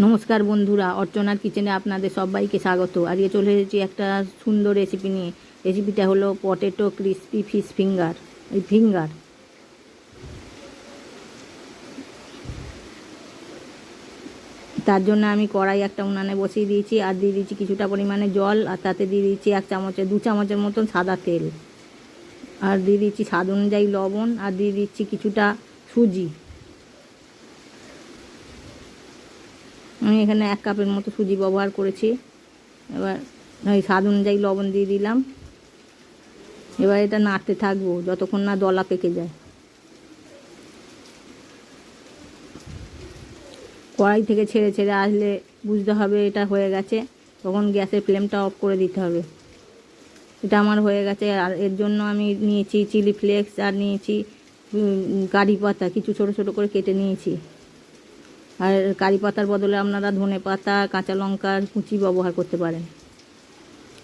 নমস্কার বন্ধুরা, অর্চনার কিচেনে আপনাদের সবাইকে স্বাগত। আজকে চলে এসেছি একটা সুন্দর রেসিপি নিয়ে। রেসিপিটা হলো পটেটো ক্রিস্পি ফিশ ফিঙ্গার এই ফিঙ্গার তার জন্য আমি কড়াই একটা উনানে বসিয়ে দিয়েছি, আর দিয়ে দিয়েছি কিছুটা পরিমাণে জল, আর তাতে দিয়ে দিয়েছি এক চামচের, দু চামচের মতন সাদা তেল। আর দিয়ে দিচ্ছি স্বাদ অনুযায়ী লবণ, আর দিয়ে দিচ্ছি কিছুটা সুজি। আমি এখানে এক কাপের মতো সুজি ব্যবহার করেছি। এবার ওই স্বাদ অনুযায়ী লবণ দিয়ে দিলাম। এবার এটা নাড়তে থাকব, যতক্ষণ না দলা পেকে যায়। কড়াই থেকে ছেড়ে ছেড়ে আসলে বুঝতে হবে এটা হয়ে গেছে। তখন গ্যাসের ফ্লেমটা অফ করে দিতে হবে। এটা আমার হয়ে গেছে। আর এর জন্য আমি নিয়েছি চিলি ফ্লেক্স আর নিয়েছি কারি পাতা। কিছু ছোট ছোট করে কেটে নিয়েছি। আর কারি পাতার বদলে আপনারা ধনে পাতা, কাঁচা লঙ্কার কুচি ব্যবহার করতে পারেন।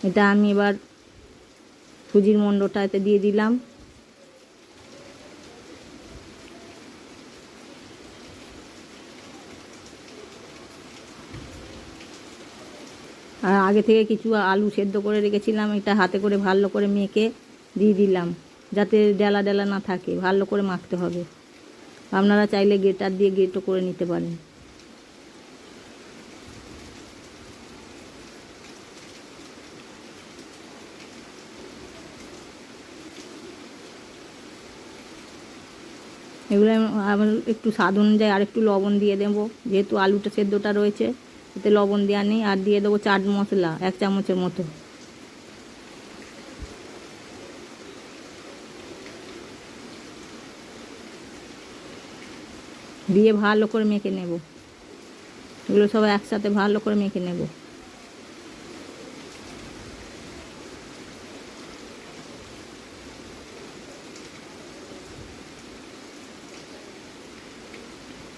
এটা আমি এবার সুজির মণ্ডটা এতে দিয়ে দিলাম। আর আগে থেকে কিছু আলু সেদ্ধ করে রেখেছিলাম, এটা হাতে করে ভালো করে মেখে দিয়ে দিলাম, যাতে ডেলা ডেলা না থাকে, ভালো করে মাখতে হবে। আপনারা চাইলে গেটার দিয়ে গেটও করে নিতে পারেন। এগুলো আমি- একটু স্বাদ অনুযায়ী আর একটু লবণ দিয়ে দেবো। যেহেতু আলুটা সেদ্ধটা রয়েছে, এতে লবণ দেওয়া নেই। আর দিয়ে দেবো চাট মশলা, এক চামচের মতো। দিয়ে ভালো করে মেখে নেব। এগুলো সব একসাথে ভালো করে মেখে নেব।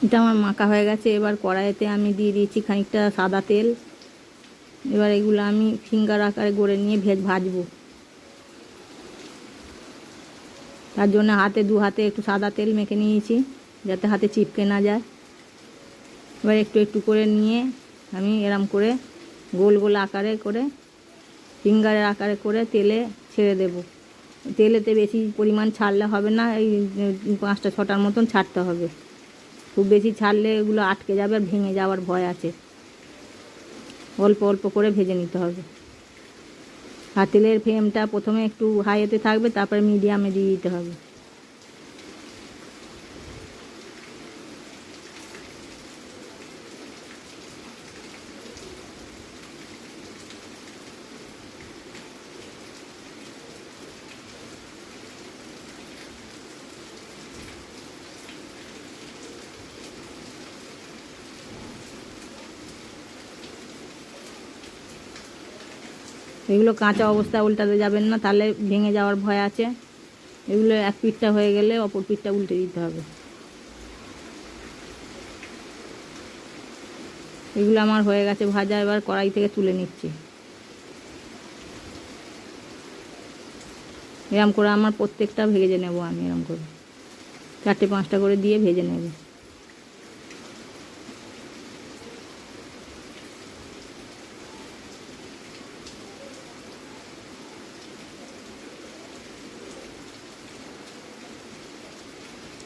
এটা আমার মাখা হয়ে গেছে, এবার কড়াইতে আমি দিয়ে দিয়েছি খানিকটা সাদা তেল। এবার এগুলো আমি ফিঙ্গার আকারে গড়ে নিয়ে ভেজ ভাজবো। তার জন্য হাতে দু হাতে একটু সাদা তেল মেখে নিয়েছি। যাতে হাতে চিপকে না যায়। এবার একটু একটু করে নিয়ে আমি এরম করে গোল গোল আকারে করে, ফিঙ্গারের আকারে করে তেলে ছেড়ে দেব। তেলেতে বেশি পরিমাণ ছাড়লে হবে না, এই পাঁচটা ছটার মতন ছাড়তে হবে। খুব বেশি ছাড়লে এগুলো আটকে যাবে আর ভেঙে যাওয়ার ভয় আছে। অল্প অল্প করে ভেজে নিতে হবে। আর তেলের ফ্লেমটা প্রথমে একটু হাইতে থাকবে, তারপরে মিডিয়ামে দিয়ে দিতে হবে। এগুলো কাঁচা অবস্থায় উল্টাতে যাবেন না, তাহলে ভেঙে যাওয়ার ভয় আছে। এগুলো এক পিঠটা হয়ে গেলে অপর পিঠটা উল্টে দিতে হবে। এগুলো আমার হয়ে গেছে ভাজা, এবার কড়াই থেকে তুলে নিচ্ছি। এরম করে আমার প্রত্যেকটা ভেজে নেব আমি, এরম করে। চারটে পাঁচটা করে দিয়ে ভেজে নেব।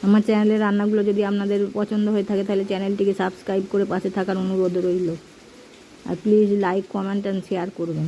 আমার চ্যানেলের রান্নাগুলো যদি আপনাদের পছন্দ হয়ে থাকে, তাহলে চ্যানেলটিকে সাবস্ক্রাইব করে পাশে থাকার অনুরোধ রইল। আর please like comment and share করবেন।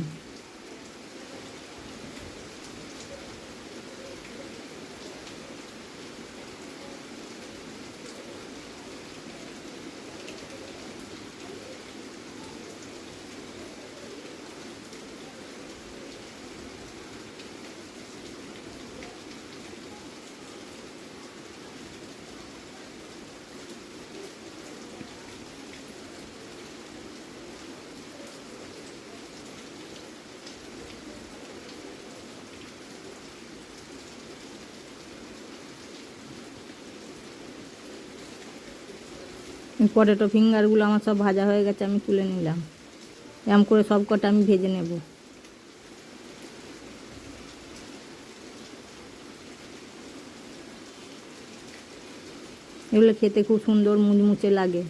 পটেটো ফিঙ্গারগুলো আমার সব ভাজা হয়ে গেছে, আমি তুলে নিলাম। এরম করে সব কটা আমি ভেজে নেব। এগুলো খেতে খুব সুন্দর মুচমুচে লাগে।